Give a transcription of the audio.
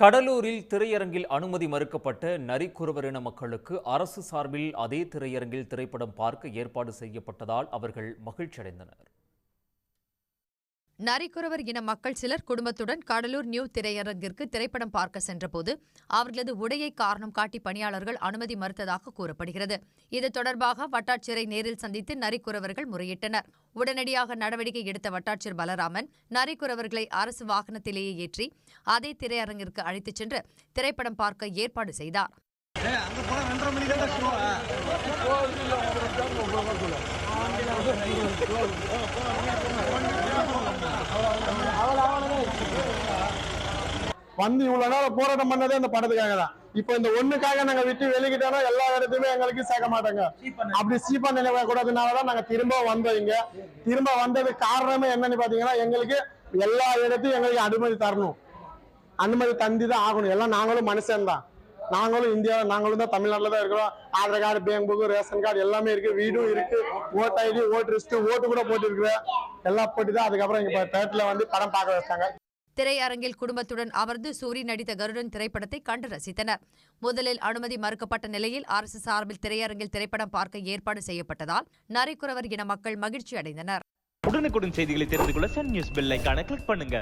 கடலூரில் திரையரங்கில் அனுமதி மறுக்கப்பட்ட நரிக்குறவர் இன மக்களுக்கு அரசு சார்பில் அதே திரையரங்கில் திரைப்படம் பார்க்க ஏற்பாடு செய்யப்பட்டதால் அவர்கள் மகிழ்ச்சியடைந்தனர். நரிக்குறவர் இன மக்கள் சிலர் குடும்பத்துடன் கடலூர் நியூ திரையரங்கிற்கு திரைப்படம் பார்க்க சென்றபோது அவர்களது உடையை காரணம் காட்டி பணியாளர்கள் அனுமதி மறுத்ததாக கூறப்படுகிறது. இது தொடர்பாக வட்டாட்சியரை நேரில் சந்தித்து நரிக்குறவர்கள் முறையிட்டனர். உடனடியாக நடவடிக்கை எடுத்த வட்டாட்சியர் பலராமன் நரிக்குறவர்களை அரசு வாகனத்திலேயே ஏற்றி அதே திரையரங்கிற்கு அழைத்துச் சென்று திரைப்படம் பார்க்க ஏற்பாடு செய்தார். வந்து இவ்வளவு நேரம் போராட்டம் பண்ணதே இந்த படத்துக்காக தான் இப்போ இந்த ஒண்ணுக்காக நாங்க விட்டு வெளிக்கிட்டோம்னா எல்லா இடத்துலயுமே எங்களுக்கு சேர்க்க மாட்டாங்க. அப்படி சீப்பா நினைவ கூடாதுனாலதான் நாங்க திரும்ப வந்தோம் இங்க. திரும்ப வந்தது காரணமே என்னன்னு பாத்தீங்கன்னா எங்களுக்கு எல்லா இடத்தையும் எங்களுக்கு அனுமதி தரணும். அனுமதி தந்தி தான் ஆகணும். எல்லாம் நாங்களும் மனுஷன் தான். நாங்களும் இந்தியாவில் நாங்களும் தான் தமிழ்நாட்டில் தான் இருக்கிறோம். Aadhaar card bank book ration card எல்லாமே இருக்கு. வீடும் இருக்கு. ஓட் ஐடி ஓட்டு லிஸ்ட் ஓட்டு கூட போட்டு இருக்கிற எல்லாம் போட்டு தான் அதுக்கப்புறம் இங்க தேட்டர்ல வந்து படம் பார்க்க வச்சாங்க. திரையரங்கில் குடும்பத்துடன் அமர்ந்து சூரி நடித்த கருடன் திரைப்படத்தை கண்டு ரசித்தனர். முதலில் அனுமதி மறுக்கப்பட்ட நிலையில் அரசு சார்பில் திரையரங்கில் திரைப்படம் பார்க்க ஏற்பாடு செய்யப்பட்டதால் நரிக்குறவர் இன மக்கள் மகிழ்ச்சி அடைந்தனர் உடனுக்குடன் செய்திகளை தெரிந்து கொள்ள சன் நியூஸ் பெல் கிளிக் பண்ணுங்க.